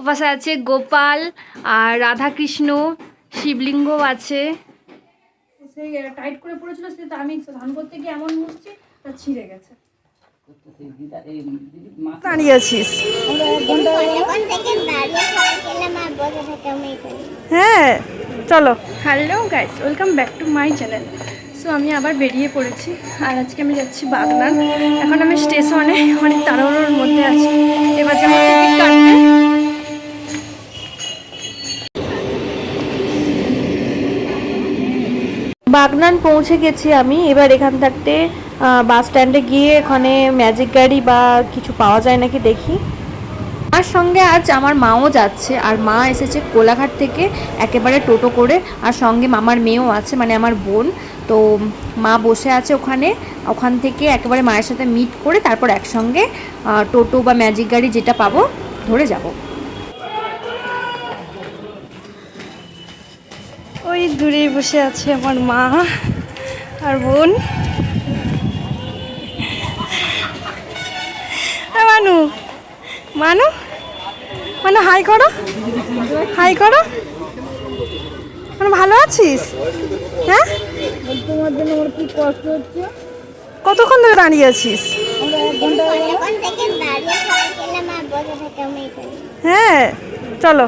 ওপাশে আছে গোপাল আর রাধাকৃষ্ণ শিবলিঙ্গ আছে। সেই টাইট করে পড়েছিল সেটা আমি করতে গিয়ে এমন মুছছি তা ছিঁড়ে গেছে। দাঁড়িয়ে আছিস হ্যাঁ চলো। Hello guys welcome back to my channel so আমি আবার বেরিয়ে পড়েছি আর আজকে আমি যাচ্ছি বাগনান। এখন আমি স্টেশনে অনেক তাড়াহুড়োর মধ্যে আছি। এবার যেমন টিকিট কাটতে বাগনান পৌঁছে গেছি আমি। এবার এখান থাকতে বাস স্ট্যান্ডে গিয়ে ওখানে ম্যাজিক গাড়ি বা কিছু পাওয়া যায় নাকি দেখি। আমার সঙ্গে আজ আমার মাও যাচ্ছে। আর মা এসেছে কোলাঘাট থেকে একেবারে টোটো করে। আর সঙ্গে মামার মেয়েও আছে মানে আমার বোন। তো মা বসে আছে ওখানে। ওখান থেকে একেবারে মায়ের সাথে মিট করে তারপর একসঙ্গে টোটো বা ম্যাজিক গাড়ি যেটা পাবো ধরে যাব। ওই দূরে বসে আছে আমার মা আর বোন। হ্যাঁ মানু মানু মানে হাই করো হাই করো। মানে ভালো আছিস? হ্যাঁ? তোমার জন্য আমার কি কষ্ট হচ্ছে কতক্ষণ ধরে দাঁড়িয়ে আছিস হ্যাঁ থেকে দাঁড়িয়ে সবাই খেলাম আর বসে থেকে আমি করি হ্যাঁ চলো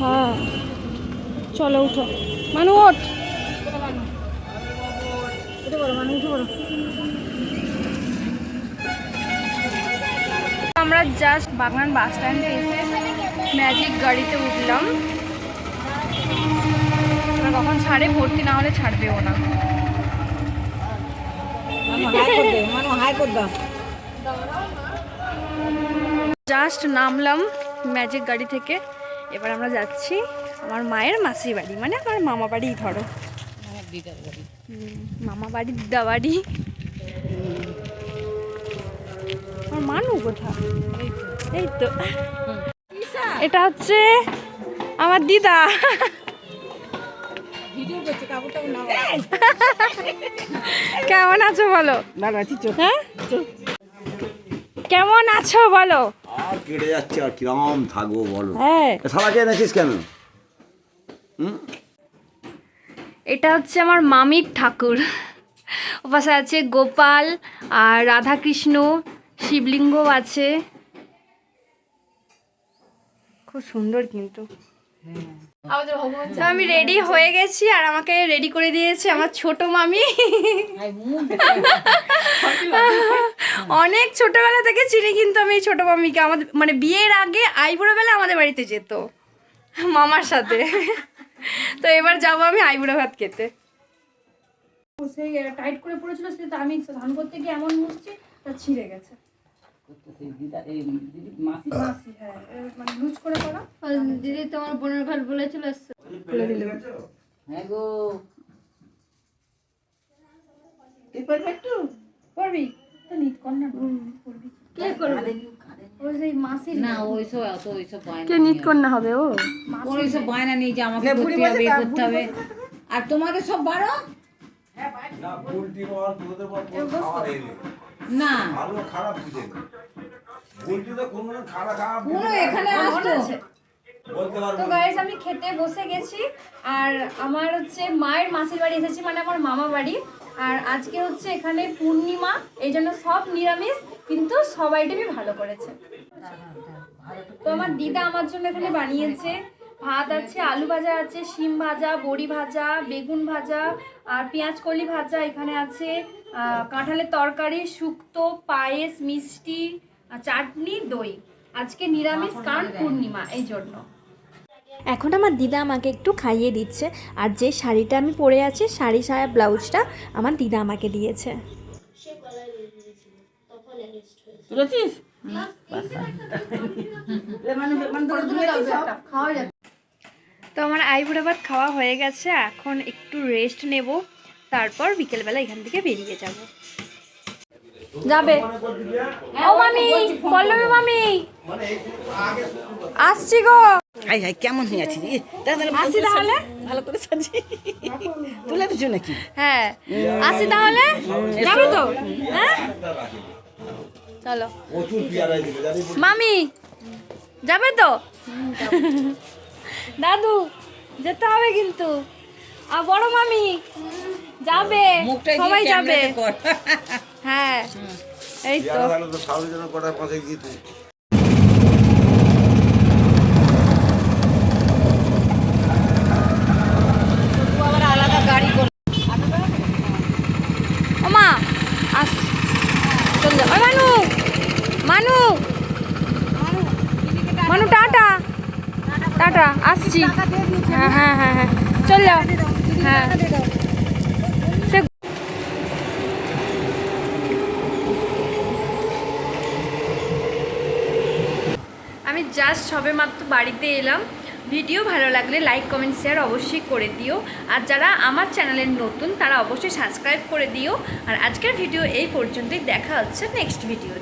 হ্যাঁ চলো উঠো। মানু ওঠ। আমরা জাস্ট বাগনান বাস স্ট্যান্ডে এসে ম্যাজিক গাড়িতে উঠলাম। কখন ছাড়ে? ভর্তি না হলে ছাড়বেও না। জাস্ট নামলাম ম্যাজিক গাড়ি থেকে। এবার আমরা যাচ্ছি আমার মায়ের মাসি বাড়ি মানে আমার মামা বাড়ি ধরো। মামা বাড়ি দিদা বাড়ি আমার মানু কোথা এই তো। এটা হচ্ছে আমার দিদা। কেমন আছো বলো? হ্যাঁ? কেমন আছো বলো? আর কেটে যাচ্ছে আর কিরম থাকব বলো? হ্যাঁ। সারাকে এনেছিস কেন? হুম? এটা হচ্ছে আমার মামির ঠাকুর। ওপাশে আছে গোপাল আর রাধাকৃষ্ণ শিবলিঙ্গ আছে। খুব সুন্দর কিন্তু। তো আমি রেডি হয়ে গেছি আর আমাকে রেডি করে দিয়েছে আমার ছোট মামি। অনেক ছোটবেলা থেকে চিনি কিন্তু আমি ছোট মামিকে। আমাদের মানে বিয়ের আগে আইবুড়ো বেলা আমাদের বাড়িতে যেত। মামার সাথে। তো এবার যাব আমি আইবুড়ো ভাত খেতে। সেই টাইট করে পড়েছিল আমি স্নান করতে গিয়ে এমন মুছছি, তা ছিঁড়ে গেছে। মাসি হ্যাঁ মানে লুজ করে করা দিদি তোমার বোনের ঘর বলে চলে এসছে। পড়বি তো নিট কর না। পড়বি কে করবে? ওই যে মাসির না ওইসব অত ওইসব বায়না কে নিট কন্যা হবে ও? ওইসব বায়না নেই যে আমাকে করতে হবে করতে হবে। আর তোমাদের সব বারো? না খারাপ বুঝে বলছি তো কোনো খারাপ খারাপ পুরো এখানে আসতো। তো গাইস আমি খেতে বসে গেছি আর আমার হচ্ছে মায়ের মাসির বাড়ি এসেছি মানে আমার মামা বাড়ি। আর আজকে হচ্ছে এখানে পূর্ণিমা এই জন্য সব নিরামিষ কিন্তু সব আইটেমই ভালো করেছে। তো আমার দিদা আমার জন্য এখানে বানিয়েছে ভাত আছে আলু ভাজা আছে শিম ভাজা বড়ি ভাজা বেগুন ভাজা আর পেঁয়াজ কলি ভাজা এখানে আছে কাঁঠালের তরকারি শুক্তো পায়েস মিষ্টি চাটনি দই। আজকে নিরামিষ কারণ পূর্ণিমা এই জন্য। এখন আমার দিদা আমাকে একটু খাইয়ে দিচ্ছে আর যে শাড়িটা আমি পরে আছি শাড়ি সায়া ব্লাউজটা আমার দিদা আমাকে দিয়েছে। তো আমার আইবুড়ো ভাত খাওয়া হয়ে গেছে এখন একটু রেস্ট নেব তারপর বিকেলবেলা এখান থেকে বেরিয়ে যাব। যাবে। ও মামি পল্লবী মামি। আসছি গো। আই হাই কেমন হয়ে ভালো আসি তাহলে? ভালো করে সাজি। তুলে দিচ্ছ নাকি? হ্যাঁ। আসি তাহলে? যাবে তো? হ্যাঁ? চলো। মামি যাবে তো? দাদু যেতে হবে কিন্তু। আর বড় মামি যাবে। সবাই যাবে। হ্যাঁ এই তো। মানু মানু। মানু টাটা। টাটা আসছি। হ্যাঁ হ্যাঁ হ্যাঁ হ্যাঁ। চল যাও হ্যাঁ সে- আমি জাস্ট সবে মাত্র বাড়িতে এলাম। ভিডিও ভালো লাগলে লাইক কমেন্ট শেয়ার অবশ্যই করে দিও। আর যারা আমার চ্যানেলের নতুন, তারা অবশ্যই সাবস্ক্রাইব করে দিও। আর আজকের ভিডিও এই পর্যন্তই। দেখা হচ্ছে নেক্সট ভিডিও